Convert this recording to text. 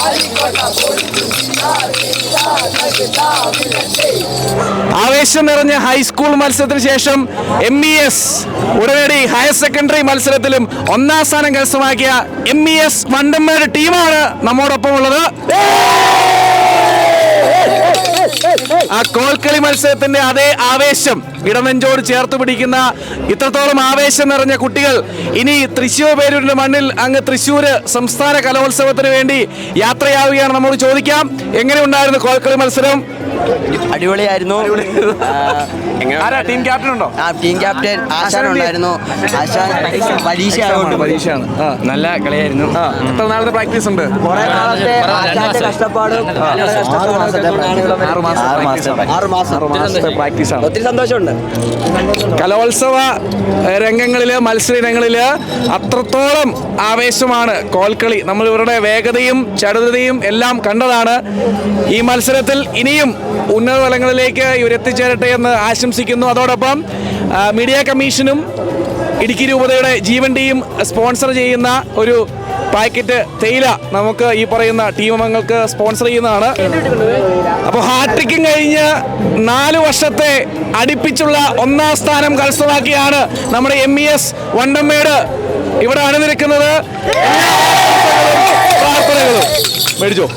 Alikota Polisa. Sita. Nagita. Milate. ആവേശം നിറഞ്ഞ high school മത്സരത്തിന് ശേഷം എം ഇ എസ് ഉടനടി ഹയർ സെക്കൻഡറി മത്സരത്തിലും ഒന്നാം സ്ഥാനം കരസ്ഥമാക്കിയ എം ഇ എസ് വണ്ടമ്മയുടെ ടീമാണ് നമ്മോടൊപ്പം ഉള്ളത് ആ കോൽക്കളി മത്സരത്തിന്റെ അതേ ആവേശം ഇടനെഞ്ചോട് ചേർത്ത് പിടിക്കുന്ന ഇത്രത്തോളം ആവേശം നിറഞ്ഞ കുട്ടികൾ ഇനി തൃശ്ശൂർ പേരൂരിന്റെ മണ്ണിൽ അങ്ങ് തൃശ്ശൂര് സംസ്ഥാന കലോത്സവത്തിന് വേണ്ടി യാത്രയാവുകയാണ്. നമ്മോട് ചോദിക്കാം എങ്ങനെ ഉണ്ടായിരുന്നു കോൽക്കളി മത്സരം? അടിപൊളിയായിരുന്നു. ആരാ? ടീം ക്യാപ്റ്റൻ ഉണ്ടോ? ആ ടീം ക്യാപ്റ്റൻ ആശാൻ ഉണ്ടായിരുന്നു. ആശാൻ പരീക്ഷ ആയതുകൊണ്ട് പരീക്ഷയാണ്. നല്ല കളിയായിരുന്നു. എത്ര നാളത്തെ പ്രാക്ടീസ് ഉണ്ട്? കുറെ നാളത്തെ ആശാന്റെ കഷ്ടപ്പാടും ഞങ്ങളുടെ ആറ് മാസം. practice ആറ് മാസം. ആറ് മാസത്തെ പ്രാക്ടീസ് ആണ്. ഒത്തിരി സന്തോഷമുണ്ട്. കലോത്സവ രംഗങ്ങളിൽ മത്സര ഇനങ്ങളിൽ അത്രത്തോളം ആവേശമാണ് കോൽക്കളി. നമ്മൾ ഇവരുടെ വേഗതയും ചടുതയും എല്ലാം കണ്ടതാണ് ഈ മത്സരത്തിൽ ഇനിയും ഉന്നത തലങ്ങളിലേക്ക് ഇവരെത്തിച്ചേരട്ടെ എന്ന് ആശംസിക്കുന്നു. അതോടൊപ്പം മീഡിയ കമ്മീഷനും ഇടുക്കി രൂപതയുടെ ജീവന്റെയും സ്പോൺസർ ചെയ്യുന്ന ഒരു പാക്കറ്റ് തേയില നമുക്ക് ഈ പറയുന്ന ടീം അംഗങ്ങൾക്ക് സ്പോൺസർ ചെയ്യുന്നതാണ്. അപ്പോൾ ഹാട്രിക്കും കഴിഞ്ഞ് നാല് വർഷത്തെ അടുപ്പിച്ചുള്ള ഒന്നാം സ്ഥാനം കരസ്ഥമാക്കിയാണ് നമ്മുടെ എം ഇ എസ് വണ്ടമ്മേട് ഇവിടെ അണിനിരക്കുന്നത്. പ്രാർത്ഥനകളും. മേടിച്ചോ?